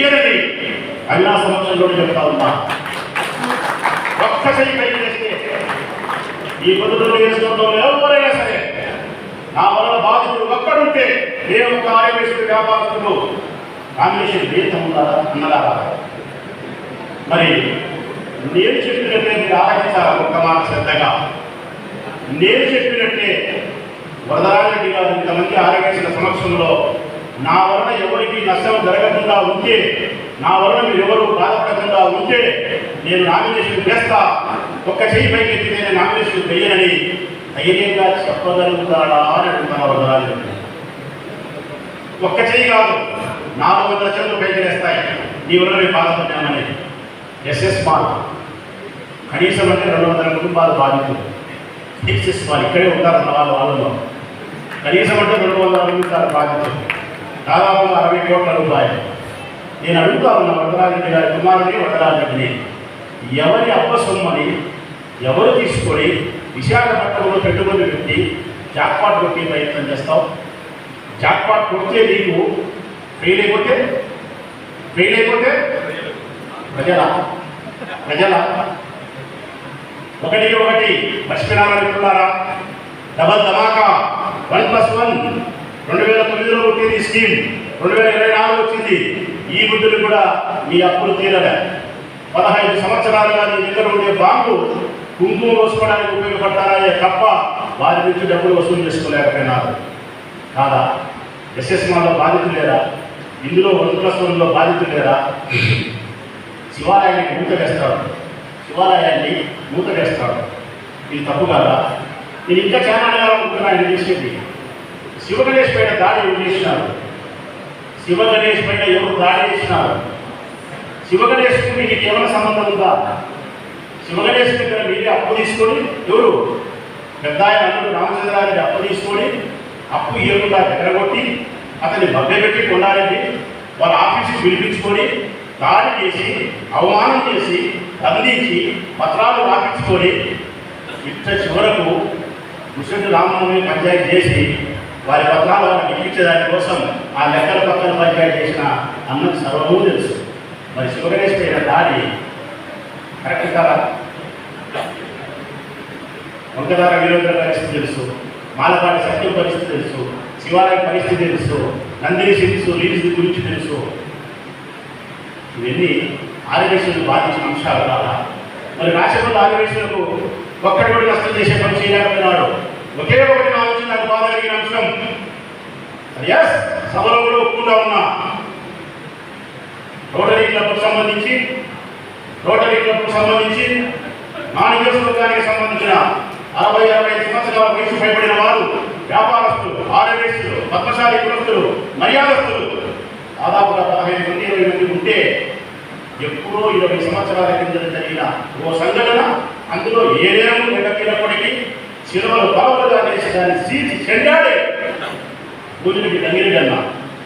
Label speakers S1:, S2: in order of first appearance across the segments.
S1: Nomination అల్లా సమక్షంలో చెప్తా ఉన్నా. ఒక్క చెయ్యి చేస్తే ఈ పొద్దున నియోజకవర్గంలో ఎవరైనా సరే. నా వల్ల బాధితుడు ఒక్కడుంటే ఏ ఒక్క ఆర్యవేశ్వర వ్యాపారస్తుడు నామినేషన్ వేతం ఉండాలా? అన్నదా మరి నేను చెప్పినట్టే మీరు ఆలోచించాలా ఒక్క మాట శ్రద్ధగా? నేను చెప్పినట్టే వరదరాజరెడ్డి గారు ఇంతమంది ఆరోగ్యశ్రీ సమక్షంలో నా వలన ఎవరికి నష్టం జరగకుండా ఉంటే నా వలన మీరు ఎవరు బాధపడకుండా ఉంటే నేను నామినేషన్ చేస్తా ఒక్క చేయి పైకి ఎత్తితే నేను నామినేషన్ వేయనని ధైర్యంగా చెప్పగలుగుతాడా అని అడుగుతున్నా వరదరాజరెడ్డి ఒక్క చేయి కాదు నాలుగు వందల చెట్లు పైకి వేస్తాయి నీ వల్ల మేము బాధపడ్డామని ఎస్ఎస్ మాల్ కనీసం అంటే రెండు వందల కుటుంబాలు బాధితులు. ఎస్ఎస్ మాల్ ఇక్కడే ఉంటారు మన వాళ్ళలో. కనీసం అంటే రెండు వందల మంది బాధితులు. దాదాపు అరవై కోట్ల రూపాయలు. నేను అడుగుతా ఉన్న వరదరాజరెడ్డి గారి కుమారుని వరదరాజరెడ్డిని ఎవరి అప్ప సొమ్మని ఎవరు తీసుకొని విశాఖపట్నంలో పెట్టుబడి పెట్టి జాక్పాట్ కొట్టే ప్రయత్నం చేస్తావు? జాక్పాట్ కొడితే నీకు ఫెయిల్ అయిపోతే? ఫెయిల్ అయిపోతే? ప్రజల? ప్రజల? ఒకటి ఒకటి పిల్లారా డబల్ ధమాకా వన్ ప్లస్ వన్. రెండు వేల తొమ్మిదిలో పుట్టింది ఈ స్కీమ్. రెండు వేల ఇరవై నాలుగు వచ్చింది. ఈ బుద్ధులు కూడా మీ అప్పులు తీరలే. పదహైదు సంవత్సరాలుగా నీ దగ్గర ఉండే బాంబు కుంకుమ పోసుకోవడానికి ఉపయోగపడతారా తప్ప వారి నుంచి డబ్బులు వసూలు చేసుకోలేకపోయినారు. కాదా? ఎస్ఎస్మాలో బాధితులు లేరా? ఇందులో వన్ బాధితులు లేరా? శివాలయానికి మూత వేస్తాడు. శివాలయాన్ని మూత వేస్తాడు. ఇది తప్పు కాదా? నేను ఇంకా చాలా అనుకుంటున్నాను ఇది చేసేది. శివగణేష్ పైన దాడి ఎవరు చేసినారు? శివ గణేష్ పైన ఎవరు దాడి చేసినారు? శివ గణేష్కి మీకు కేవలం సంబంధం ఉందా? శివ గణేష్ దగ్గర మీరే అప్పు తీసుకొని ఎవరు? పెద్ద ఆయన అల్లుడు రామచంద్రారెడ్డి అప్పు తీసుకొని అప్పు ఇవ్వకుండా ఎగరగొట్టి అతన్ని మభ్యపెట్టి కొనాలని వాళ్ళ ఆఫీస్కి పిలిపించుకొని దాడి చేసి అవమానం చేసి బంధించి పత్రాలు రాపించుకొని ఇట్ట చివరకు ముసలి రామనవమి పంచాయతీ చేసి వారి పత్రాలు వారికి ఇప్పించేదాని కోసం ఆ లెక్కల పక్కన పంచాయతీ చేసిన అన్నకు సర్వము తెలుసు. మరి శివగణేష్ పైన దాడి కరెక్ట్ కదా? వంకదార విరోధుల పరిస్థితి తెలుసు. మాలపాటి సత్యం పరిస్థితి తెలుసు. శివాలయం పరిస్థితి తెలుసు. నందిని తెలుసు లీడ్స్ గురించి తెలుసు. ఇవన్నీ ఆదివేశులు బాధించిన అంశాలు కాదా? మరి రాష్ట్రంలో ఆదివేశులకు ఒక్కటి కూడా నష్టం చేసే పని చేయలేకపోయినాడు ఒకే ఒకటి నా నాకు బాధ కలిగిన అంశం. ఎస్ సభలో కూడా ఒప్పుకుంటా ఉన్నా. రోటరీ క్లబ్కు సంబంధించి రోటరీ క్లబ్కు సంబంధించి నా నియోజకవర్గానికి సంబంధించిన అరవై అరవై ఐదు సంవత్సరాల వయసు పైబడిన వారు వ్యాపారస్తులు ఆర్యవేస్తులు పద్మశాలి కులస్తులు మర్యాదస్తులు దాదాపుగా పదహైదు మంది ఇరవై మంది ఉంటే ఎప్పుడో ఇరవై సంవత్సరాల కింద జరిగిన ఓ సంఘటన అందులో ఏదేమో నిలబడినప్పటికీ సినిమాలు బలవలుగా చేసి దాన్ని సీచి చెండాడే గుజుడికి దంగిరిగన్న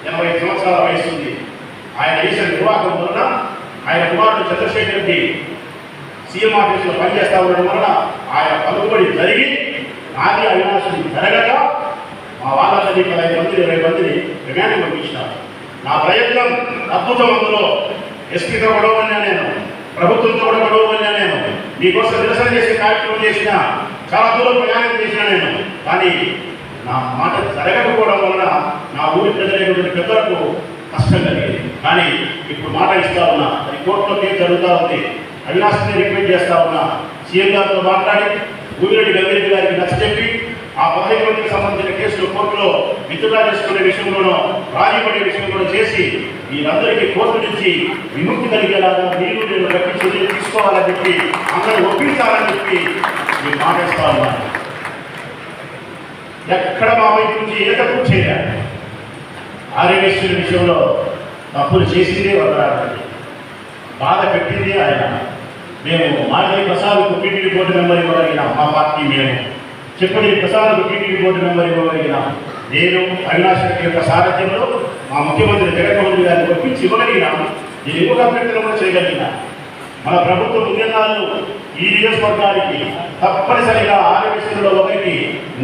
S1: ఎనభై ఐదు సంవత్సరాల వయసు ఉంది. ఆయన చేసిన నిర్వాహకం వలన ఆయన కుమారుడు చంద్రశేఖర్ రెడ్డి సీఎం ఆఫీసులో పనిచేస్తా ఉండడం వలన ఆయన పలుకుబడి జరిగి నాది అవినాశం జరగక మా వాళ్ళందరినీ పదహైదు మంది ఇరవై మందిని రిమాండ్ పంపించినారు. నా ప్రయత్నం అద్భుతం అందులో. ఎస్పీతో గొడవన్నా నేను ప్రభుత్వంతో కూడా గొడవన్నా నేను. మీకోసం నిరసన చేసే కార్యక్రమం చేసిన చాలా దూరం ప్రయాణం చేసినా నేను. కానీ నా మాట జరగకపోవడం వలన నా ఊరి ప్రజలైనటువంటి పెద్దలకు కష్టం కలిగింది. కానీ ఇప్పుడు మాట ఇస్తా ఉన్నా అది కోర్టులో కేసు జరుగుతూ ఉంది. అవినాశ్ని రిక్వెస్ట్ చేస్తా ఉన్నా సీఎం గారితో మాట్లాడి ఊరిరెడ్డి గంగిరెడ్డి గారికి నచ్చ చెప్పి ఆ పదహైదు మందికి సంబంధించిన కేసులు కోర్టులో విత్డ్రా చేసుకునే విషయంలోనూ రాజీపడే విషయంలో చేసి వీరందరికీ కోర్టు నుంచి విముక్తి కలిగేలాగా మీరు నేను గట్టి చర్యలు తీసుకోవాలని చెప్పి అందరూ ఒప్పించాలని చెప్పి నేను మాట్లాడుతా ఉన్నాను ఎక్కడ మా వైపు నుంచి ఏ తప్పు చేయాలి. ఆరోగ్యశ్రీ విషయంలో తప్పులు చేసిందే వదలాలి బాధ పెట్టింది ఆయన. మేము మాజీ ప్రసాద్ టీటీడీ బోర్డు మెంబర్ ఇవ్వగలిగిన. మా పార్టీ మేము. చెప్పని ప్రసాద్కు టీటీడీ బోర్డు మెంబర్ ఇవ్వగలిగిన నేను అవినాష్ రెడ్డి యొక్క సారథ్యంలో మా ముఖ్యమంత్రి జగన్మోహన్ రెడ్డి గారిని ఒప్పించి ఇవ్వగలిగినాము నేను ఎక్కువ అభ్యర్థులు కూడా చేయగలిగిన మన ప్రభుత్వ ముందున్నాళ్ళు ఈ నియోజకవర్గానికి తప్పనిసరిగా ఆరోగ్యశ్రీలో ఒకరికి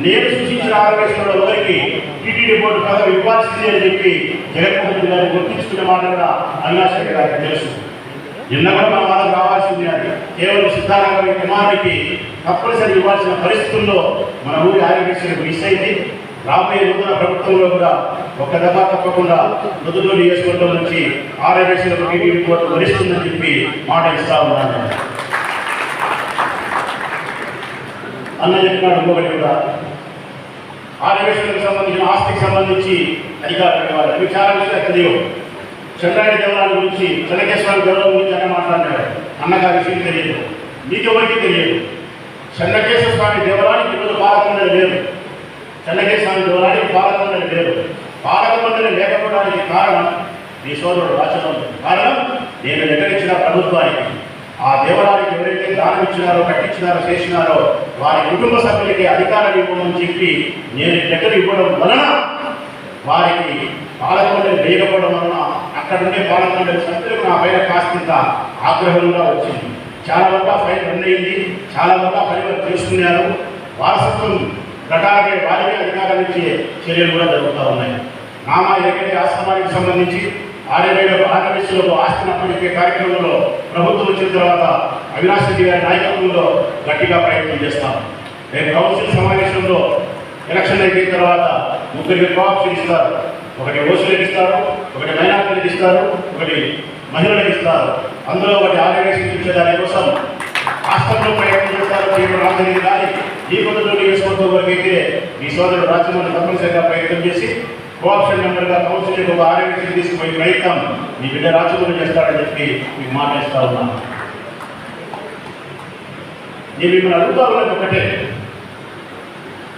S1: నేను సూచించిన ఆరోగ్యశ్రీలో ఒకరికి టీటీడీ బోర్డు పదవి ఇవ్వాల్సిందే అని చెప్పి జగన్మోహన్ రెడ్డి గారిని గుర్తించుకునే మాట కూడా అవినాష్ రెడ్డి గారికి తెలుసు. నిన్న కూడా మన వాళ్ళకి రావాల్సింది అది. కేవలం సిద్ధారామయ్య కుమారుడికి తప్పనిసరి ఇవ్వాల్సిన పరిస్థితుల్లో మన ఊరి ఆరోగ్యశ్రీకి మిస్ అయింది. రాబోయే నూతన ప్రభుత్వంలో కూడా ఒక్క దఫా తప్పకుండా మృదులు నియోజకవర్గం నుంచి ఆరోగ్యశ్రీలకు టీటీడీ వరిస్తుందని చెప్పి మాట ఇస్తా ఉన్నాను. అన్న చెప్పినాడు ఇంకొకటి కూడా. ఆరోగ్యశ్రీలకు సంబంధించిన ఆస్తికి సంబంధించి అధికారులు ఇవ్వాలి అవి తెలియవు. చంద్రాయుడు దేవాలయం గురించి చెన్నకేశ్వర దేవాలయం గురించి అన్న మాట్లాడారు అన్నగారి విషయం తెలియదు. మీకెవరికి తెలియదు. చెన్నకేశ్వర స్వామి దేవాలయానికి ఈరోజు పాలకమండలి లేరు చెన్నకేశ్వర స్వామి దేవాలయానికి పాలకొండలు లేరు పాలకొండలు లేకపోవడానికి కారణం మీ సోదరుడు రాచడం కారణం నేను ఎక్కడిచ్చిన ప్రభుత్వానికి ఆ దేవాలయానికి ఎవరైతే దానం ఇచ్చినారో కట్టించినారో చేసినారో వారి కుటుంబ సభ్యులకి అధికారం ఇవ్వమని చెప్పి నేను లెక్కలు ఇవ్వడం వలన వారికి పాలకమండలి వేయకపోవడం వలన అక్కడ ఉండే పాలకొండలు సభ్యులకు నా పైన కాస్తంత ఆగ్రహంగా వచ్చింది. చాలా వరకు ఆ ఫైల్ రన్ అయింది. చాలా వరకు ఆ పని వారసత్వం ప్రకారమే వారికి అధికారం ఇచ్చే చర్యలు కూడా జరుగుతూ ఉన్నాయి. నామా ఎక్కడి ఆశ్రమానికి సంబంధించి ఆర్యవేడు ఆర్యవేశ్వరకు ఆస్తున్నప్పటికే కార్యక్రమంలో ప్రభుత్వం వచ్చిన తర్వాత అవినాష్ రెడ్డి గారి నాయకత్వంలో గట్టిగా ప్రయత్నం చేస్తాం. రేపు కౌన్సిల్ సమావేశంలో ఎలక్షన్ అయిపోయిన తర్వాత ముగ్గురికి కోఆప్షన్ ఇస్తారు ఒకటి ఓసులకు ఇస్తారు ఒకటి మైనార్టీలకు ఇస్తారు ఒకటి మహిళలకు ఇస్తారు. అందులో ఒకటి ఆర్గనైజేషన్ ఇచ్చే దానికోసం రాష్ట్రంలో ప్రయత్నం చేస్తారు తీవ్ర రాజధాని కానీ ఈ పద్ధతిలో నియోజకవర్గం వరకు అయితే మీ సోదరుడు రాజ్యమంత్రి తప్పనిసరిగా ప్రయత్నం చేసి కోఆప్షన్ మెంబర్గా కౌన్సిల్ ఒక ఆర్గనైజేషన్ తీసుకుపోయే ప్రయత్నం మీ బిడ్డ రాజ్యమంత్రి చేస్తారని చెప్పి మీకు మాట ఇస్తా ఉన్నాను. నేను మిమ్మల్ని అడుగుతా ఉన్నది ఒకటే.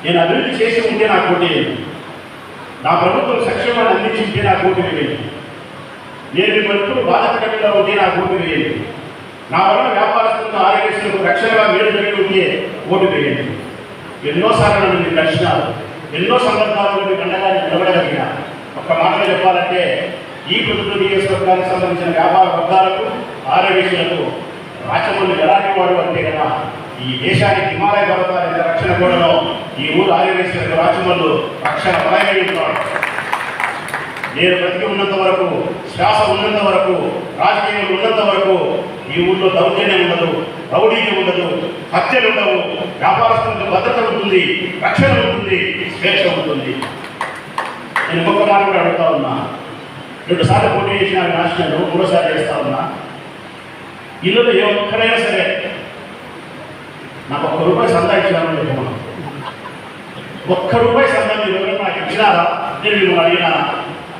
S1: నేను అభివృద్ధి చేసి ఉంటే నాకు పోటీ వేయండి నా ప్రభుత్వం సంక్షేమాన్ని అందించింటే నా నాకు ఓటు వేయండి నేను మిమ్మల్ని ఎప్పుడు బాధపడకుండా ఉంటే నా కూతురు వేయండి నా వల్ల వ్యాపారస్తులకు ఆరోగ్యస్తులకు రక్షణగా మేలు జరిగి ఉంటే ఓటు వేయండి. ఎన్నోసార్లు నన్ను మీరు కలిసినారు. ఎన్నో సందర్భాల్లో మీకు అండగా నిలబడగలిగిన. ఒక్క మాటలో చెప్పాలంటే ఈ ప్రభుత్వ నియోజకవర్గానికి సంబంధించిన వ్యాపార వర్గాలకు ఆరోగ్యస్తులకు రాచమల్లి ఎలాంటి వాడు అంటే కదా ఈ దేశానికి హిమాలయ పర్వతాల రక్షణ కూడాను ఈ ఊరు ఆర్యవేశ్వర రాచమల్లు రక్షణ బలమై నేను బ్రతికి ఉన్నంత వరకు శ్వాస ఉన్నంత వరకు రాజకీయం ఉన్నంత వరకు ఈ ఊళ్ళో దౌర్జన్యం ఉండదు రౌడీ ఉండదు హత్యలు ఉండవు వ్యాపారస్తులకు భద్రత ఉంటుంది రక్షణ ఉంటుంది స్వేచ్ఛ ఉంటుంది. నేను ఒక్క మాట కూడా అడుగుతా ఉన్నా. రెండు సార్లు పోటీ చేసిన రాష్ట్రంలో మూడోసారి చేస్తా ఉన్నా. ఇల్లులో ఏ ఒక్కరైనా సరే నాకు ఒక్క రూపాయి సందా ఇచ్చినామని ఒక్క రూపాయి సందా మీరు ఎవరైనా నాకు ఇచ్చినారా నేను మిమ్మల్ని అడిగినా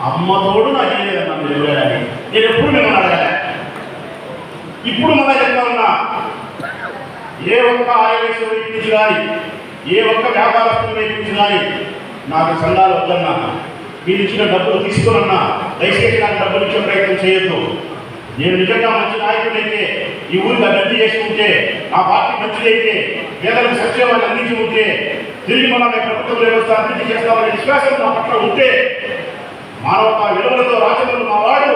S1: అమ్మతోడు నాకు ఏం లేదన్నా మీరు ఎవరైనా అని. నేను ఎప్పుడు మిమ్మల్ని అడగలే. ఇప్పుడు మన చెప్తా ఉన్నా ఏ ఒక్క ఆయుర్వేశ్వరు వైపు కానీ ఏ ఒక్క వ్యాపారస్తుల వైపు కానీ నాకు సంఘాలు వద్దన్నా మీరు ఇచ్చిన డబ్బులు తీసుకున్నా దయచేసి నాకు డబ్బులు ఇచ్చే ప్రయత్నం చేయొద్దు. నేను నిజంగా మంచి నాయకుడైతే ఈ ఊరికి అభివృద్ధి చేసుకుంటే ఆ పార్టీ మంచిదైతే పేదలకు సంక్షేమాన్ని అందించి ఉంటే తిరిగి మనం ప్రభుత్వ వ్యవస్థ అభివృద్ధి చేస్తామనే విశ్వాసం నా పట్ల ఉంటే మానవతా విలువలతో రాజములు మా వాడు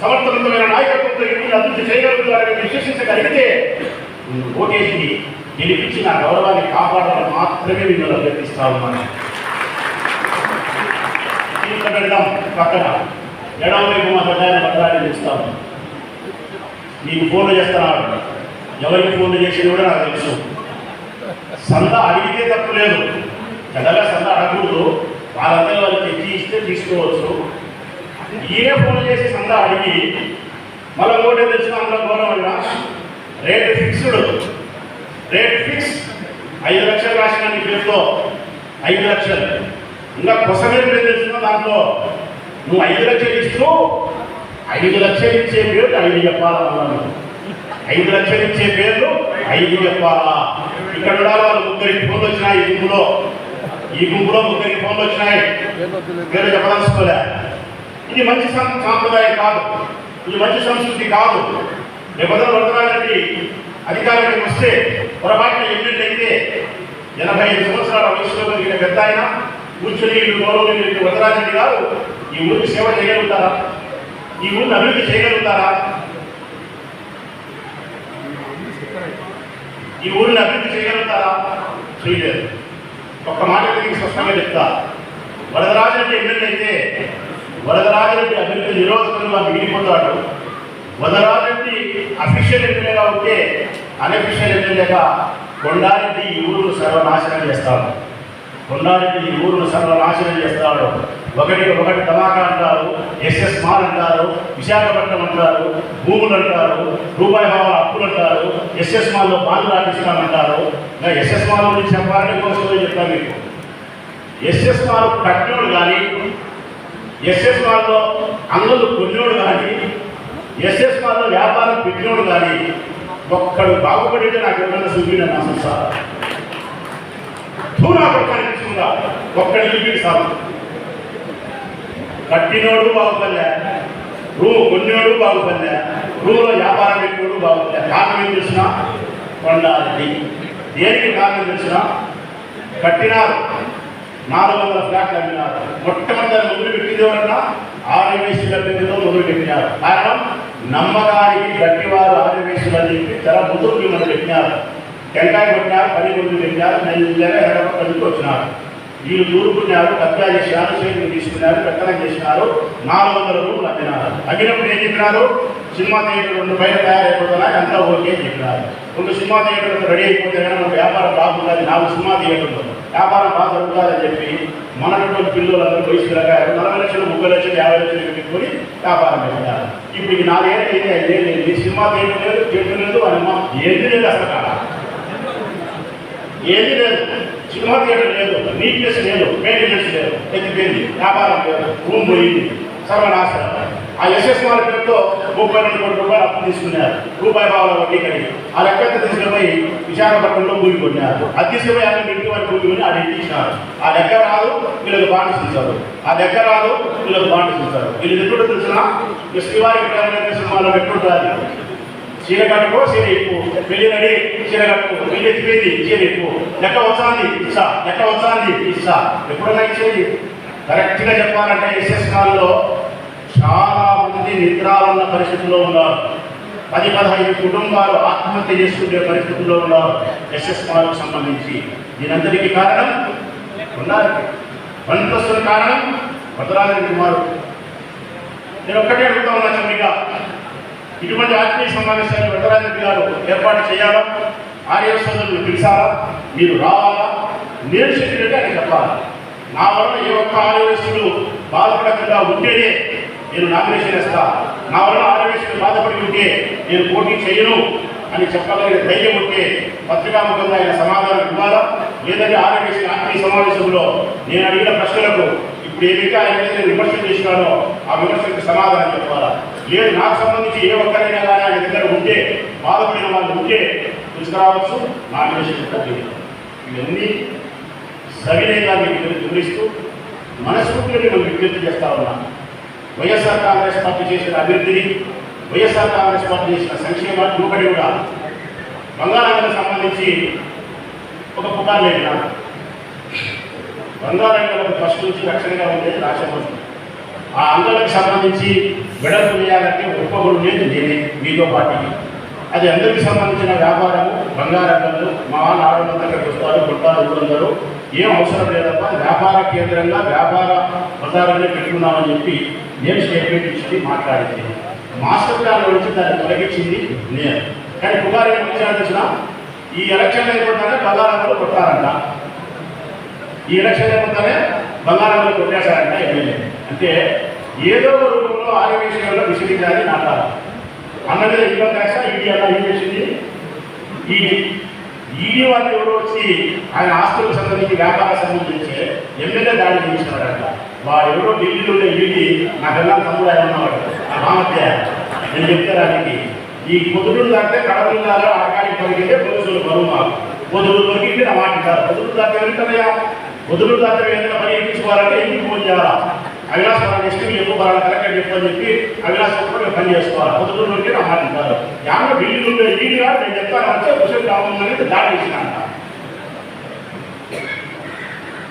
S1: సమర్థవంతమైన నాయకత్వంతో ఇంటిని అభివృద్ధి చేయగలుగుతారని విశ్వసించగలిగితే నువ్వు ఓటేసి గెలిపించి నా గౌరవాన్ని కాపాడాలని మాత్రమే మిమ్మల్ని అభ్యర్థిస్తా ఉన్నాను. ఇక్కడ పక్కన. ఎడమ వైపు మా పెద్దాయన భద్రాన్ని ఇస్తాము నీకు ఫోన్లు చేస్తున్నాడు ఎవరికి ఫోన్లు చేసేది కూడా నాకు తెలుసు. సంద అడిగితే తప్పు లేదు. చెడ్డగా సంద అడగకూడదు వాళ్ళందరూ వాళ్ళు తెచ్చి ఇస్తే తీసుకోవచ్చు. ఈయనే ఫోన్ చేసి సంద అడిగి మళ్ళీ ఇంకోటి తెలిసిన అందులో గౌరవంగా రేట్ ఫిక్స్డ్ రేట్ ఫిక్స్ ఐదు లక్షలు రాసిన నీ పేరుతో. ఐదు లక్షలు. ఇంకా కొసమే తెలిసిన దాంట్లో? నువ్వు ఐదు లక్షలు ఇస్తూ ఐదు లక్షలు ఇచ్చే పేరు ఐదు చెప్పాలా ఐదు లక్షలు ఇచ్చే పేర్లు ఐదు చెప్పాలా? ఇక్కడ ఉండాలి వాళ్ళు ముగ్గురికి ఫోన్లు వచ్చినాయి ఈ గుంపులో. ఈ గుంపులో ముగ్గురికి ఫోన్లు వచ్చినాయి. పేరు చెప్పదలుచుకోలే. ఇది మంచి సం- సాంప్రదాయం కాదు. ఇది మంచి సంస్కృతి కాదు. నిబంధనలు వరదరాజరెడ్డి అధికారానికి వస్తే పొరపాటున ఎమ్మెల్యే అయితే ఎనభై ఐదు సంవత్సరాల వయసులో కలిగిన పెద్ద ఆయన కూర్చుని వీళ్ళు గౌరవనీయులు వరదరాజరెడ్డి గారు ఈ ఊరికి సేవ చేయగలుగుతారా? ఈ ఊరిని అభివృద్ధి చేయగలుగుతారా? ఈ ఊరిని అభివృద్ధి చేయగలుగుతారా? చేయలేదు ఒక్క మాట మీకు స్పష్టంగా చెప్తా. వరదరాజరెడ్డి ఎమ్మెల్యే అయితే వరదరాజరెడ్డి అభివృద్ధి నిరోధకంగా మిగిలిపోతాడు వరదరాజరెడ్డి అఫీషియల్ ఎమ్మెల్యేగా ఉంటే అనఫీషియల్ ఎమ్మెల్యేగా కొండారెడ్డి ఈ ఊరును సర్వనాశనం చేస్తాడు. కొండారెడ్డి ఈ ఊరును సర్వనాశనం చేస్తాడు. ఒకటి ఒకటి తమాకా అంటారు ఎస్ఎస్ మాల్ అంటారు విశాఖపట్నం అంటారు భూములు అంటారు రూపాయి భావాల అప్పులు అంటారు ఎస్ఎస్ మాల్లో బాండ్లు రాపిస్తామంటారు. ఇంకా ఎస్ఎస్ మాల్ గురించి చెప్పాలంటే ఇంకో స్టోరీ చెప్తాను మీకు. ఎస్ఎస్ మాల్ కట్టినోడు కానీ ఎస్ఎస్ మాల్లో అంగళ్ళు కొన్నోడు కానీ ఎస్ఎస్ మాల్లో వ్యాపారం పెట్టినోడు కానీ ఒక్కడు బాగుపడితే నాకు ఎవరైనా చూపిన నా సంసారం తూనా పక్కనిస్తుందా ఒక్కడి చూపించి కట్టినోడు బాగుపడలే. రూమ్ కొన్నోడు బాగుపడలే. రూమ్లో వ్యాపారం పెట్టినోడు బాగుపడలే. కారణం ఏం తెలిసిన? కొండారెడ్డి దేనికి కారణం తెలిసిన? కట్టినారు. నాలుగు వందల ఫ్లాట్లు అమ్మినారు. మొట్టమొదటి మొదలు పెట్టింది ఎవరన్నా? ఆర్యవేశుల పేరుతో మొదలు పెట్టినారు. కారణం? నమ్మకానికి గట్టివారు ఆర్యవేశులు అని చెప్పి చాలా ముదురు మొదలు పెట్టినారు. టెంకాయ కొట్టినారు పది మొదలు పెట్టినారు నెల్లగా ఎడపడికి వచ్చినారు వీళ్ళు దూరుకున్నారు కబ్జా చేసినారు చేతులు తీసుకున్నారు పెత్తనం చేసినారు నాలుగు వందల రూపాయలు అమ్మినారు. అమ్మినప్పుడు ఏం చెప్పినారు? సినిమా థియేటర్ రెండు బయట తయారైపోతున్నా ఎంత ఓకే అని చెప్పినారు. రెండు సినిమా థియేటర్లు రెడీ అయిపోతే కనుక వ్యాపారం బాగుంటుంది నాలుగు సినిమా థియేటర్లు వ్యాపారం బాగా జరుగుతుందని చెప్పి మనటువంటి పిల్లలందరూ వయసు నలభై లక్షలు ముప్పై లక్షలు యాభై లక్షలు పెట్టుకొని వ్యాపారం పెట్టారు ఇప్పుడు ఈ నాలుగేళ్ళు అయితే ఐదేళ్ళు ఏంటి సినిమా థియేటర్ లేదు థియేటర్ లేదు అని ఏది లేదు అసలు కాదు. ఏది లేదు. సినిమా థియేటర్ లేదు నీట్నెస్ లేదు మెయింటెనెన్స్ లేదు ఎత్తిపోయింది వ్యాపారం లేదు రూమ్ పోయింది. సర్వనాశనం. ఆ ఎస్ఎస్ వాళ్ళ పేరుతో ముప్పై రెండు కోట్ల రూపాయలు అప్పు తీసుకున్నారు. రూపాయి భావాల వడ్డీ కలిగి ఆ లెక్క తీసుకుపోయి విశాఖపట్నంలో భూమి కొన్నారు అది తీసుకుపోయి అక్కడ ఇంటి వారి భూమి కొని అది ఇచ్చినారు. ఆ లెక్క రాదు వీళ్ళకి బాండ్ చూశారు ఆ లెక్క రాదు వీళ్ళకి బాండ్ చూశారు వీళ్ళు ఎప్పుడు తెలిసిన శ్రీవారి సినిమాలో పెట్టుంటారు చీర కట్టుకో చీర ఎక్కువ పెళ్ళి నడి చీర కట్టుకో పెళ్ళి ఎత్తిపోయింది చీర ఎక్కువ లెక్క వచ్చాంది ఇస్తా లెక్క వచ్చాంది ఇస్తా ఎప్పుడన్నా ఇచ్చేది? కరెక్ట్గా చెప్పాలంటే ఎస్ఎస్ కాల్లో చాలా మంది నిద్రాలున్న పరిస్థితుల్లో ఉన్నారు. పది పదహైదు కుటుంబాలు ఆత్మహత్య చేసుకునే పరిస్థితుల్లో ఉన్నారు ఎస్ఎస్ కాల్కు సంబంధించి. దీనంతటికీ కారణం ఉన్నారు. వనప్రస్తుల కారణం భద్రాద్రి కుమారు. నేను ఒక్కటే అడుగుతా ఉన్నా చిన్నగా ఇటువంటి ఆత్మీయ సమావేశాన్ని వెంకటరాజరెడ్డి జిల్లాలో ఏర్పాటు చేయాలా? ఆర్య సోదరులు పిలిచారా మీరు రావాలా? నేను చెప్పినట్టు ఆయన చెప్పాలి? నా వలన ఏ ఒక్క ఆర్యవేశులు బాధపడకుండా ఉంటేనే నేను నామినేషన్ వేస్తా. నా వలన ఆర్యవేశులు బాధపడి ఉంటే నేను పోటీ చేయను అని చెప్పగలిగిన ధైర్యం ఉంటే పత్రికాముఖంగా ఆయన సమాధానం ఇవ్వాలా? లేదంటే ఆర్యవేశ ఆత్మీయ సమావేశంలో నేను అడిగిన ప్రశ్నలకు ఇప్పుడు ఏదైతే ఆయన మీద నేను విమర్శ చేసినానో ఆ విమర్శకు సమాధానం చెప్పాలా? లేదు నాకు సంబంధించి ఏ ఒక్కరైనా కానీ ఆయన దగ్గర ఉంటే బాధపడిన వాళ్ళు ఉంటే తీసుకురావచ్చు నామినేషన్ ప్రక్రియ ఇవన్నీ సవినయంగా మీకు వివరిస్తూ మనస్ఫూర్తిని మనం విజ్ఞప్తి చేస్తా ఉన్నా. వైఎస్ఆర్ కాంగ్రెస్ పార్టీ చేసిన అభివృద్ధిని వైఎస్ఆర్ కాంగ్రెస్ పార్టీ చేసిన సంక్షేమ నూకడి కూడా బంగారానికి సంబంధించి ఒక పుకారు లేపినా రంగారంగంలో ఫస్ట్ నుంచి రక్షణగా ఉండేది రాష్ట్రం ఆ అందరికి సంబంధించి వెడల్పు చేయాలంటే ఒక్కొక్కరు లేదు నేనే మీతో పార్టీకి అది అందరికి సంబంధించిన వ్యాపారము బంగారంగంలో మా వాళ్ళు ఆడమంతా అక్కడికి వస్తారు కొట్టారు ఊరందరూ. ఏం అవసరం లేదప్ప వ్యాపార కేంద్రంగా వ్యాపార బజారులే పెట్టుకున్నామని చెప్పి నేను స్టేట్మెంట్ ఇచ్చి మాట్లాడింది. మాస్టర్ ప్లాన్ నుంచి దాన్ని తొలగించింది నేను. కానీ పుకారు ఏం ఈ ఎలక్షన్ అయిపోతానే బజారంలో కొట్టారంట ఈ ఎలక్షన్ అయిపోతానే బంగారంలో కొట్టేశారంట ఎమ్మెల్యే. అంటే ఏదో ఒక రూపంలో ఆరోగ్య విషయంలో విసిరించాలని నాటారు అన్నది ఇన్కమ్ ట్యాక్స్ ఈడీ అలా ఏం చేసింది? ఈడీ. ఈడీ వాళ్ళు ఎవరు వచ్చి ఆయన ఆస్తులకు సంబంధించి వ్యాపార సంబంధించి ఎమ్మెల్యే దాడి చేసినాడట వాడు ఎవరో ఢిల్లీలో ఉండే ఈడీ నాకెల్లా తమ్ముడు ఆయన ఉన్నవాడు ఆ మామత్య నేను చెప్తారానికి ఈ పొద్దుడు దాటితే కడపలు ఆకాడికి పరిగితే పోలీసులు బరువు మాకు. పొద్దుడు దొరికింది నా మాట కాదు పొద్దుడు దాకా వదులు దాకా ఏదైనా పని ఎక్కించుకోవాలంటే ఇంటికి ఫోన్ చేయాలా అవినాశ్ పలానా ఎక్కువ చెప్పు పలానా కలెక్టర్ చెప్పు అని చెప్పి అవినాశ్ కూడా పని చేసుకోవాలి. పొద్దున్న నుండి నా మాట ఉంటారు యాభై ఢిల్లీ ఉండే కాదు నేను చెప్తాను అంటే హుసేన్ రామన్ అనేది దాడి ఇచ్చిన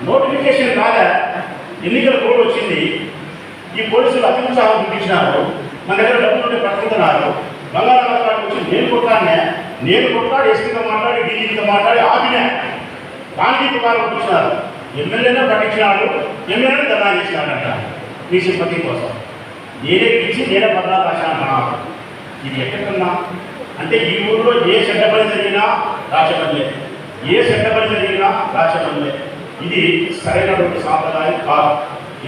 S1: నోటిఫికేషన్ రాగా ఎన్నికల కోడ్ వచ్చింది. ఈ పోలీసులు అత్యుత్సాహం చూపించినారు. మన దగ్గర డబ్బులు ఉంటే పట్టుకుంటున్నారు. బంగాళాఖాతం వచ్చి నేను కొట్టానే నేను కొట్టాడు ఎస్పీతో మాట్లాడి డీజీతో మాట్లాడి ఆపినా దానికి పుకారు పంపించినారు ఎమ్మెల్యేనే పట్టించినాడు ఎమ్మెల్యేనే ధర్నా చేసినాడంట మీ సింపతి కోసం. నేనే పిలిచి నేనే పద్నాలుగు రాశాను ఇది ఎక్కడున్నా? అంటే ఈ ఊళ్ళో ఏ చెడ్డ పని జరిగినా రాచబందే ఏ చెడ్డ పని జరిగినా రాచబందే ఇది సరైనటువంటి సాంప్రదాయం కాదు.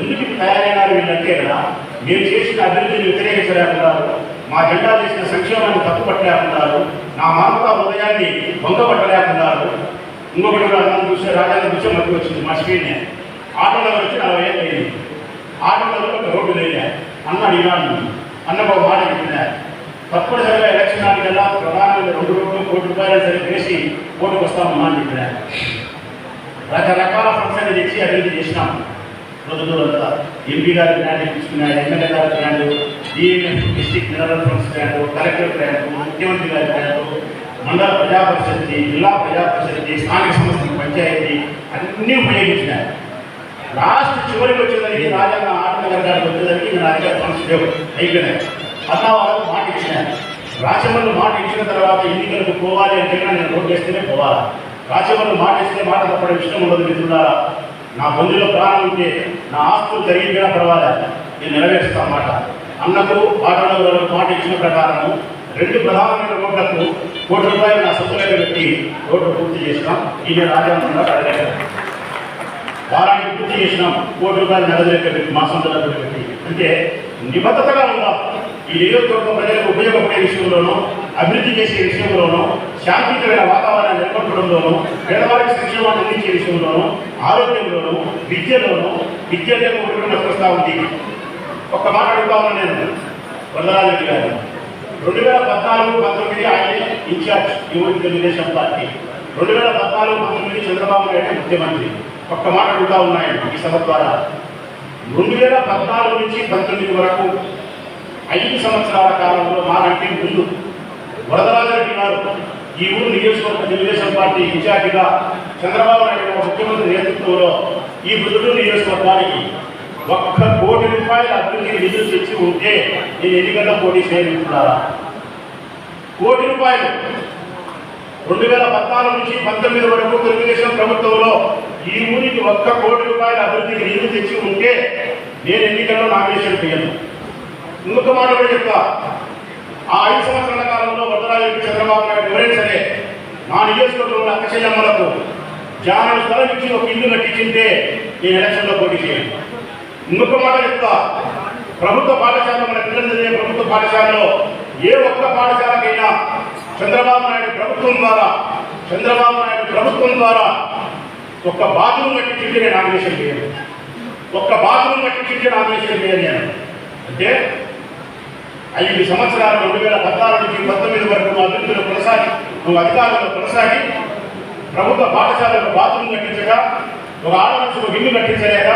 S1: ఎందుకు తయారైనారు వీళ్ళంటే కదా మేము చేసిన అభివృద్ధిని వ్యతిరేకించలేకున్నారు మా జెండా చేసిన సంక్షేమాన్ని తప్పుపట్టలేకున్నారు నా మానవతా హృదయాన్ని భంగపట్టలేకున్నారు ఇంకొకటి కూడా నన్ను చూస్తే రాజాన్ని చూసే మధ్య వచ్చింది మా స్క్రీన్ ఆటోలో వచ్చి నలభై ఏళ్ళు అయింది. ఆటోలో ఒక రోడ్డు లేదా అన్న ఈనాడు అన్న ఒక మాట చెప్పినా తప్పనిసరిగా ఎలక్షన్ నాటికల్లా ప్రధానమైన రెండు రోడ్లు కోటి రూపాయలు సరే వేసి ఓటుకు వస్తామమ్మా అని చెప్పినా. రకరకాల ఫంక్షన్లు తెచ్చి అభివృద్ధి చేసినాం. రోజులంతా ఎంపీ గారి గ్రాండ్ తీసుకున్నారు ఎమ్మెల్యే గారి grant DMF district mineral funds grant collector grant ముఖ్యమంత్రి గారి గ్రాండ్ మండల ప్రజా పరిషత్ జిల్లా ప్రజా పరిషత్ స్థానిక సంస్థల పంచాయతీ అన్నీ ఉపయోగించినారు లాస్ట్ చివరికి వచ్చేదానికి రాజన్న ఆటనగర్ గారికి వచ్చేదానికి నేను అధికార సంస్థలు లేవు అయిపోయినాయి. అన్నా మాట ఇచ్చినాను రాచమల్లు మాట ఇచ్చిన తర్వాత ఎన్నికలకు పోవాలి అంటే నేను రోడ్డు వేస్తేనే పోవాలి. రాచమల్లు మాట ఇస్తే మాట తప్పడం ఇష్టం ఉండదు మిత్రులారా. నా బంధువుల ప్రాణం ఉంటే నా ఆస్తులు జరిగిపోయినా పర్వాలేదు. నేను నెరవేరుస్తాను మాట. అన్నకు ఆటోనగర్ మాట ఇచ్చిన ప్రకారము రెండు ప్రధానమైన రోడ్లకు కోటి రూపాయలు నా సొంతగా పెట్టి రోడ్డు పూర్తి చేసినాం. ఈయన రాజాంతంగా అడగలేదు వారానికి పూర్తి చేసినాం. కోటి రూపాయలు నగదు లెక్క పెట్టి మా సొంత డబ్బులు పెట్టి. అంటే నిబద్ధతగా ఉందాం ఈ నియోజకవర్గం ప్రజలకు ఉపయోగపడే విషయంలోనూ అభివృద్ధి చేసే విషయంలోనూ శాంతియుతమైన వాతావరణాన్ని ఏర్పడడంలోనూ పేదవారికి సంక్షేమాన్ని అందించే విషయంలోనూ ఆరోగ్యంలోనూ విద్యలోనూ విద్య లేక ఒకటి నష్టస్తా ఉంది. ఒక్క మాట అడుగుతా ఉన్నా నేను. వరదరాజు గారు. రెండు వేల పద్నాలుగు పంతొమ్మిది ఆయనే ఇన్ఛార్జ్ యువతి తెలుగుదేశం పార్టీ. రెండు వేల పద్నాలుగు పంతొమ్మిది చంద్రబాబు నాయుడు ముఖ్యమంత్రి. ఒక్క మాట అడుగుతా ఉన్నాయి ఈ సభ ద్వారా. రెండు వేల పద్నాలుగు నుంచి పంతొమ్మిది వరకు ఐదు సంవత్సరాల కాలంలో మాకంటే ముందు వరదరాజరెడ్డి గారు ఈ ఊరు నియోజకవర్గ తెలుగుదేశం పార్టీ ఇన్ఛార్జిగా చంద్రబాబు నాయుడు ముఖ్యమంత్రి నేతృత్వంలో ఈ మృదుడు నియోజకవర్గానికి ఒక్క కోటి రూపాయల అభివృద్ధికి నిధులు తెచ్చి ఉంటే నేను ఎన్నికల్లో పోటీ చేయనుకున్నారా కోటి రూపాయలు. రెండు వేల పద్నాలుగు నుంచి పంతొమ్మిది వరకు తెలుగుదేశం ప్రభుత్వంలో ఈ ఊరికి ఒక్క కోటి రూపాయల అభివృద్ధికి నిధులు తెచ్చి ఉంటే నేను ఎన్నికల్లో నామినేషన్ చేయను ఇంకొక మాట కూడా చెప్తా. ఆ ఐదు సంవత్సరాల కాలంలో వరదరాజు చంద్రబాబు నాయుడు ఎవరైనా సరే నా నియోజకవర్గంలో అక్క చెల్లెమ్మలకు జానం స్థలం ఇచ్చి ఒక ఇల్లు కట్టించింటే నేను ఎలక్షన్లో పోటీ చేయను. ఇంకొక మాట చెప్తా. ప్రభుత్వ పాఠశాల మన పిల్లలు చదివే ప్రభుత్వ పాఠశాలలో ఏ ఒక్క పాఠశాలకైనా చంద్రబాబు నాయుడు ప్రభుత్వం ద్వారా చంద్రబాబు నాయుడు ప్రభుత్వం ద్వారా ఒక్క బాత్రూమ్ కట్టించింటే నేను నామినేషన్ చేయను. ఒక్క బాత్రూమ్ కట్టించింటే నామినేషన్ చేయను నేను. అంటే ఐదు సంవత్సరాలు రెండు వేల పద్నాలుగు నుంచి పంతొమ్మిది వరకు నువ్వు అభివృద్ధిలో కొనసాగి నువ్వు అధికారంలో కొనసాగి ప్రభుత్వ పాఠశాలకు బాత్రూమ్ కట్టించగా ఒక ఆడవలసిన ఒక ఇల్లు కట్టించలేక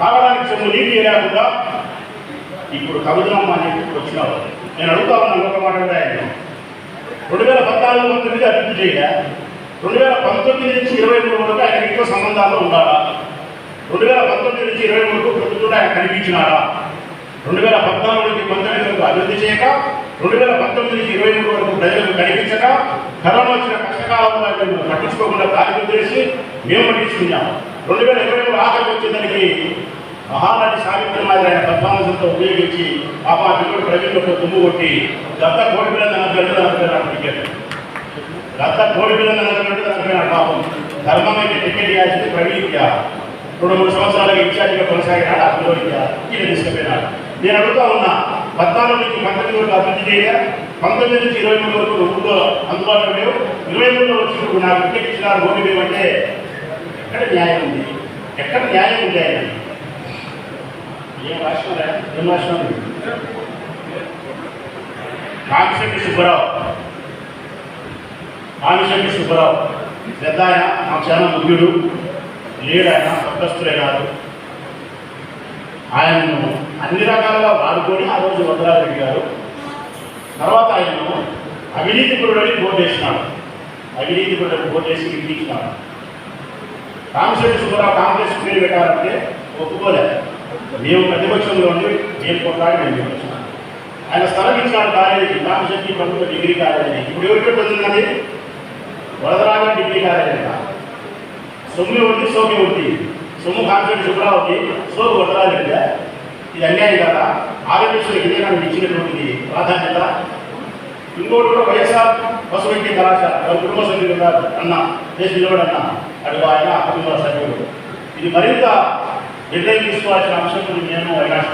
S1: తాగడానికి సొమ్ము నీళ్ళు లేకుండా ఇప్పుడు కవితమ్మ అని చెప్పి వచ్చినావు. నేను అడుగుతా ఉన్నాను ఒక మాట కూడా ఆయన రెండు వేల పద్నాలుగు పంతొమ్మిది అభివృద్ధి చేయలే రెండు వేల పంతొమ్మిది నుంచి ఇరవై మూడు వరకు ఆయన ఇంట్లో సంబంధాల్లో ఉండాలా? రెండు వేల పంతొమ్మిది నుంచి ఇరవై మూడు ప్రభుత్వం ఆయన కనిపించినాడా? రెండు వేల పద్నాలుగు నుంచి పంతొమ్మిది వరకు అభివృద్ధి చేయక రెండు వేల పంతొమ్మిది నుంచి ఇరవై మూడు వరకు ప్రజలకు కనిపించక కరోనా వచ్చిన కష్టకాలంలో పట్టించుకోకుండా దారి చేసి మేము పట్టించుకున్నాము రెండు వేల ఇరవై మూడు ఆఖరికి వచ్చేదానికి మహానటి సావిత్రి మాదిరి ఆయన పర్ఫార్మెన్స్ అంతా ఉపయోగించి పాప ఆ పిల్లడు ప్రజలకు దుమ్ము కొట్టి గత కోటి పిల్లలు అనగలడు అనుకున్నాడు టికెట్. గత కోటి పిల్లలు అనగలడు అనుకున్నాడు పాపం ధర్మమైన టికెట్ ఇవ్వాల్సింది ప్రవీణ్ రెండు మూడు సంవత్సరాలుగా ఇన్ఛార్జిగా కొనసాగినాడు ఆ పిల్లడికి ఈయన తీసుకుపోయినాడు నేను అడుగుతా ఉన్నా పద్నాలుగు నుంచి పంతొమ్మిది వరకు అభివృద్ధి చేయ పంతొమ్మిది నుంచి ఇరవై మూడు వరకు ఊళ్ళో అందుబాటులో లేవు. ఇరవై మూడులో వచ్చి నాకు టికెట్ ఇచ్చినారు ఓటు అంటే ఎక్కడ న్యాయం ఉంది? ఎక్కడ న్యాయం ఉంది ఆయన? ఏం రాష్ట్రం ఏం రాష్ట్రం? కామిశెట్టి సుబ్బారావు. కామిశెట్టి సుబ్బారావు. పెద్ద ఆయన మాకు చాలా ముఖ్యుడు లేడు ఆయన ఆయనను అన్ని రకాలుగా వాడుకొని ఆ రోజు వదరారెడ్డి గారు తర్వాత ఆయనను అవినీతి పరుడని బోర్డు వేసినాడు. అవినీతి పరుడని బోర్డు వేసి రామశెట్టి కూడా కాంగ్రెస్ పేరు పెట్టాలంటే ఒప్పుకోలేదు మేము ప్రతిపక్షంలో ఉండి మేము కొట్లాడి మేము పెట్టించినాం ఆయన స్థలం ఇచ్చిన కాలేజీ రామశెట్టి ప్రభుత్వ డిగ్రీ కాలేజీ ఇప్పుడు ఎవరికి పెట్టుకుంది వరదరాజ డిగ్రీ కాలేజీ సొమ్ము ఉంది సోమి ఉంది సొమ్ము కాన్ఫిడెంట్ సుబ్రావు ఉంది సోము వరదరాజు ఇది అన్యాయం కదా. ఆరోగ్యశ్రీ విజయనగరం ఇచ్చినటువంటిది. ప్రాధాన్యత? ఇంకోటి కూడా వైఎస్ఆర్ బసవెంటి కళాశాల కుటుంబ సభ్యులు ఉన్నారు? అన్న దేశ నిలబడి అన్న అటు ఆయన కుటుంబ సభ్యులు. ఇది మరింత నిర్ణయం తీసుకోవాల్సిన అంశం గురించి నేను అవినాష్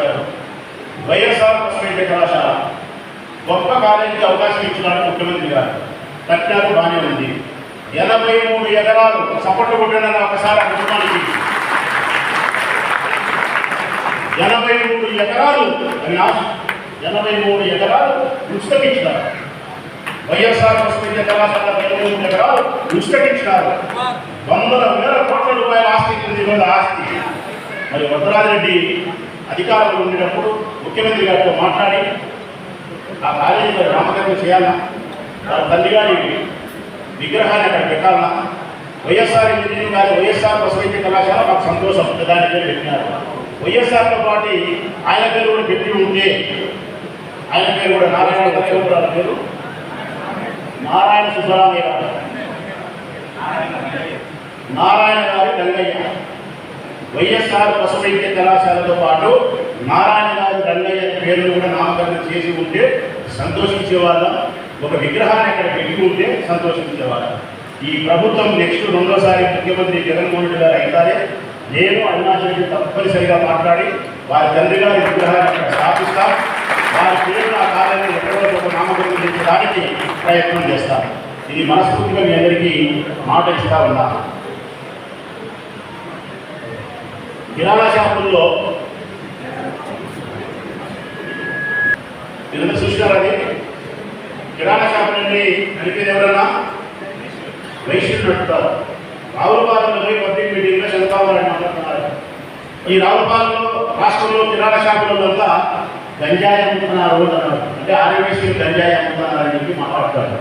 S1: వైఎస్ఆర్ బసవెంటి కళాశాల. గొప్ప కాలేజీకి అవకాశం ఇచ్చినారు ముఖ్యమంత్రి గారు. కట్టినారు బాగానే ఉంది. ఎనభై మూడు ఎకరాలు సపోర్ట్ కొట్టిన ఒకసారి ఆ కుటుంబానికి. ఎనభై మూడు ఎకరాలు అవినాష్ ఎనభై మూడు ఎకరాలు ఉచితమిచ్చినారు వైఎస్ఆర్ విద్య కళాశాల ఎనభై మూడు వందల వేల కోట్ల రూపాయల ఆస్తి ఉంది ఆస్తి. మరి వరదరాజరెడ్డి అధికారంలో ఉండేటప్పుడు ముఖ్యమంత్రి గారితో మాట్లాడి ఆ కాలేజీలో నామకరణం చేయాలా? వాళ్ళ తల్లి గారి విగ్రహాన్ని అక్కడ పెట్టాలా? వైఎస్ఆర్ ఇంజనీరింగ్ కాదు వైఎస్ఆర్ వసతి కళాశాల మాకు సంతోషం దాని పేరు పెట్టినారు. వైఎస్ఆర్తో పాటు ఆయన పేరు కూడా పెట్టి ఉంటే ఆయన పేరు కూడా నారాయణ పేరు నారాయణ సుబ్బరామయ్య గారు. నారాయణ గారి రంగయ్య వైఎస్ఆర్ బసవైద్య కళాశాలతో పాటు నారాయణ గారు రంగయ్య పేరును కూడా నామకరణం చేసి ఉంటే సంతోషించేవాళ్ళం. ఒక విగ్రహాన్ని అక్కడ పెట్టి ఉంటే సంతోషించేవాళ్ళం. ఈ ప్రభుత్వం నెక్స్ట్ రెండోసారి ముఖ్యమంత్రి జగన్మోహన్ రెడ్డి గారు అయితారే. నేను అవినాష్ రెడ్డి తప్పనిసరిగా మాట్లాడి వారి తండ్రి గారి విగ్రహాన్ని అక్కడ స్థాపిస్తాం. వారి పేరు ఆ కార్యాలయం ఎక్కడో ఒక నామకరణం చేసడానికి ప్రయత్నం చేస్తాం ఇది మనస్ఫూర్తిగా మీ అందరికీ మాట ఇస్తా ఉన్నా. కిరాణా షాపుల్లో నిన్న చూసినారు అది కిరాణా షాపు నుండి నడిపేది ఎవరన్నా? వైశ్యులు నడుపుతారు రావులపాలెంలో పోయి పబ్లిక్ మీటింగ్లో చంద్రబాబు నాయుడు మాట్లాడుతున్నారు. ఈ రావులపాలెంలో రాష్ట్రంలో కిరాణా షాపులంతా గంజాయి అమ్ముతున్నారు అన్నారు అంటే ఆర్యవేశ్యులు గంజాయి అమ్ముతున్నారని చెప్పి మాట్లాడతారు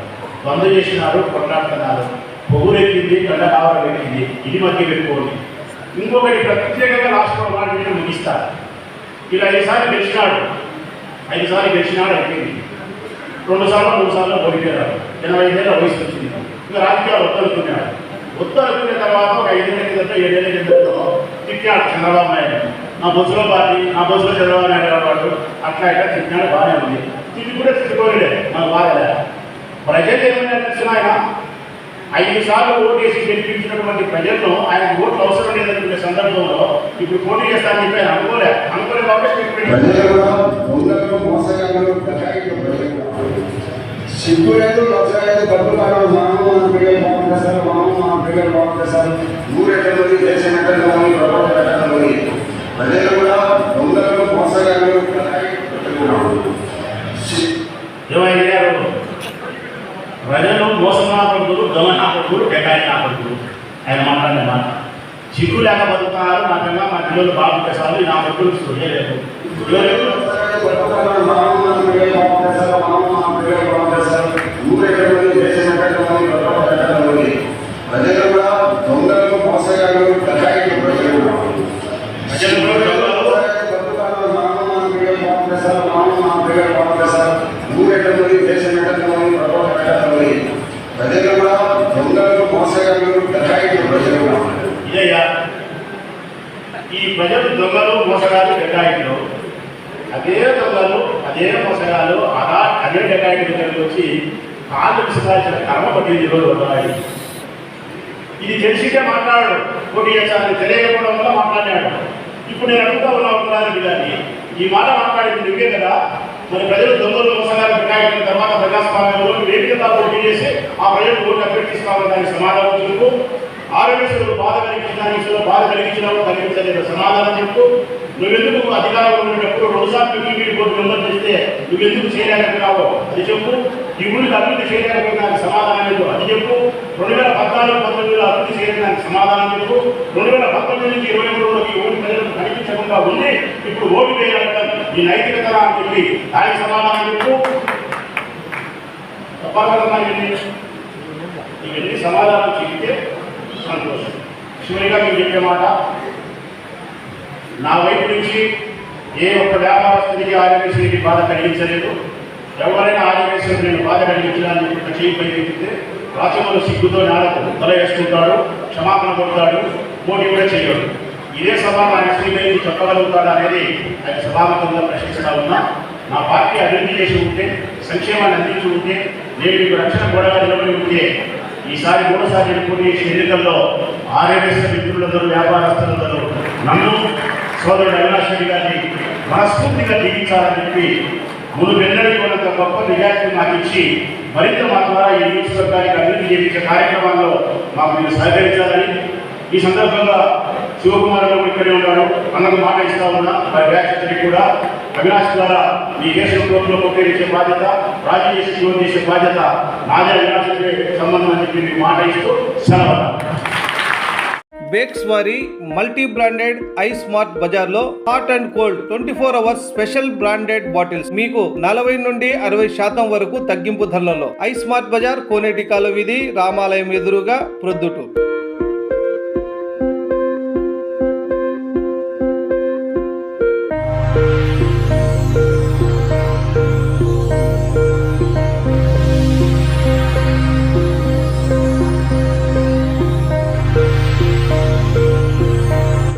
S1: బంద్ చేసినారు కొట్లాడుతున్నారు. పొగురెక్కింది గండ కావడం ఎక్కింది ఇది మధ్య పెట్టుకోండి. ఇంకొకటి ప్రత్యేకంగా రాష్ట్ర వాటిని ముగిస్తారు. ఇలా ఐదుసార్లు గెలిచినాడు. ఐదుసార్లు గెలిచినాడు అయిపోయింది. రెండు సార్లు మూడు సార్లు ఓడిపోయారు. ఎనభై ఐదేళ్ళ వయసు వచ్చింది. ఇంకా రాజకీయాలు ఒత్తలుకున్నాడు ఒత్తలుకున్న తర్వాత ఒక ఐదేళ్ళ కిందట ఏడేళ్ళ కిందట తిట్టాడు చంద్రబాబు నాయుడు. నా బస్సులో పార్టీ నా బస్సులో చంద్రబాబు నాయుడు గారు వాడు అట్లా ఇట్లా తిట్టినాడు బాగానే ఉంది. తిట్టి కూడా తిట్టుకోలేడే మనకు బాగా ప్రజలు ఏమైనా తెలిసిన ఆయన ఐదు సార్లు ఓటేసి గెలిపించినటువంటి ప్రజలను ఆయన ఓట్లు అవసరం లేదనుకునే సందర్భంలో ఇప్పుడు పోటీ చేస్తానని చెప్పి ఆయన అనుకోలే. అనుకోలే కాబట్టి స్టేట్మెంట్
S2: ప్రజలు కూడా దొంగలు మోసగాళ్ళు డకాయిట్లు ప్రజలు సిగ్గు లేదు లక్ష లేదు డబ్బు కాదు మనము మన పిల్లలు బాగుంటారు మనము మన పిల్లలు బాగుంటారు ఊరెక్కడి దేశం ఎక్కడ పోయి ప్రభుత్వం ఎక్కడ పోయి ప్రజలు కూడా దొంగలు మోసగాళ్ళు ప్రజలు
S1: నాపడుతులు ఆయన మాట్లాడిన మాట. చిక్కు లేక బతుకుతున్నారు నాకన్నా మా పిల్లలు బాగుంటే చాలు నా కొడుకులు చూడలేదు ఎవరెవరు
S2: మనము మన పిల్లలు బాగుంటారు మనము మన పిల్లలు బాగుంటారు ఊరెక్కడి పోయి దేశం ఎక్కడ పోయి ప్రభుత్వం ఎక్కడ పోయి ప్రజలు కూడా దొంగలు మోసగాళ్ళు డకాయిట్లు ప్రజలు
S1: ప్రజలు కూడా దొంగలు
S2: ప్రజలు కూడా దొంగలు మోసగాళ్ళు డకాయిట్లు ప్రజలు
S1: ఇదయ్యా ఈ ప్రజలు దొంగలు మోసగాలు డెకాయిట్లు అదే దొంగలు అదే మోసగాలు అలా అదే డెకాయిట్ దగ్గరికి వచ్చి కాళ్ళు విసిరాల్సిన కర్మ పట్టింది ఈరోజు ఉన్నాయి ఇది తెలిసికే మాట్లాడాడు. పోటీ తెలియకపోవడం వల్ల మాట్లాడాడు. ఇప్పుడు నేను అడుగుతా ఉన్నా ఉన్నాను గారిని ఈ మాట మాట్లాడింది నువ్వే కదా. మరి ప్రజలు దొంగలు మోసగారు డెకాయిట్ల తర్వాత ప్రజాస్వామ్యంలో వేదికగా పోటీ చేసి ఆ ప్రజలు ఓటు అభ్యర్థిస్తామని దానికి సమాధానం చెప్పు ఆరోగ్యశ్వరుడు బాధ కలిగించిన విషయంలో బాధ కలిగించిన కలిగించలేదు సమాధానం చెప్పు నువ్వెందుకు అధికారంలో ఉన్నప్పుడు రెండుసార్లు టీవీ బోర్డు మెంబర్ చేస్తే నువ్వెందుకు చేయలేకపోయినావో అది చెప్పు. ఈ ఊరికి అభివృద్ధి చేయలేకపోయినా సమాధానం లేదు అది చెప్పు. రెండు వేల పద్నాలుగు పంతొమ్మిదిలో అభివృద్ధి చేయడానికి సమాధానం చెప్పు. రెండు వేల పంతొమ్మిది నుంచి ఇరవై మూడులోకి ఊరి ప్రజలకు కనిపించకుండా ఉంది. ఇప్పుడు ఓటు వేయాలంటాం ఈ నైతికత అని చెప్పి దానికి సమాధానం చెప్పు. తప్పకుండా ఇవన్నీ సమాధానం చెబితే సంతోషం. చివరిగా మీకు చెప్పే మాట నా వైపు నుంచి ఏ ఒక్క వ్యాపారస్తుడికి ఆర్యవేశ్వరికి బాధ కలిగించలేదు. ఎవరైనా ఆర్యవేశ్వరికి నేను బాధ కలిగించడానికి ఒక చేయి పైకెత్తితే సిగ్గుతో నేలకు తల వేసుకుంటాడు క్షమాపణ కొడతాడు పోటీ కూడా చేయడు. ఇదే సభ ఆయన శ్రీమతి చెప్పగలుగుతాడా అనేది ఆయన సభాముఖంగా ప్రశ్నిస్తా ఉన్నా. నా పార్టీ అభివృద్ధి చేసి ఉంటే సంక్షేమాన్ని అందించి ఉంటే నేను మీకు రక్షణ గోడగా నిలబడి ఉంటే ఈసారి మూడోసారి ఎన్నుకునే ఎన్నికల్లో ఆర్యవేశ్వర మిత్రులందరూ వ్యాపారస్తులందరూ నన్ను సోదరుడు అవినాష్ రెడ్డి గారిని మనస్ఫూర్తిగా దీవించాలని చెప్పి ముందు వెన్నడి కొనంత గొప్ప నిజాయితీ మాకు ఇచ్చి మరింత మా ద్వారా ఈ నియోజకవర్గానికి అభివృద్ధి చేయించే కార్యక్రమాల్లో మాకు మీరు సహకరించాలని ఈ సందర్భంగా శివకుమార్ గారు ఇక్కడే ఉన్నాడు అన్నకు మాట ఇస్తా ఉన్నా. మరి వ్యాఖ్యతని కూడా అవినాష్ ద్వారా ఈ దేశం కోర్టులో ఉపయోగించే బాధ్యత రాజీ చేసి చేసే బాధ్యత నాదే అవినాష్ సంబంధం అని చెప్పి మాట ఇస్తూ సెలవు
S3: బేక్స్ వారి మల్టీ బ్రాండెడ్ ఐ స్మార్ట్ బజార్లో hot and cold twenty four hours special branded bottles. మీకు నలభై నుండి అరవై శాతం వరకు తగ్గింపు ధరలలో. ఐ స్మార్ట్ బజార్ కోనేటి కాలువ వీధి రామాలయం ఎదురుగా ప్రొద్దుటూరు.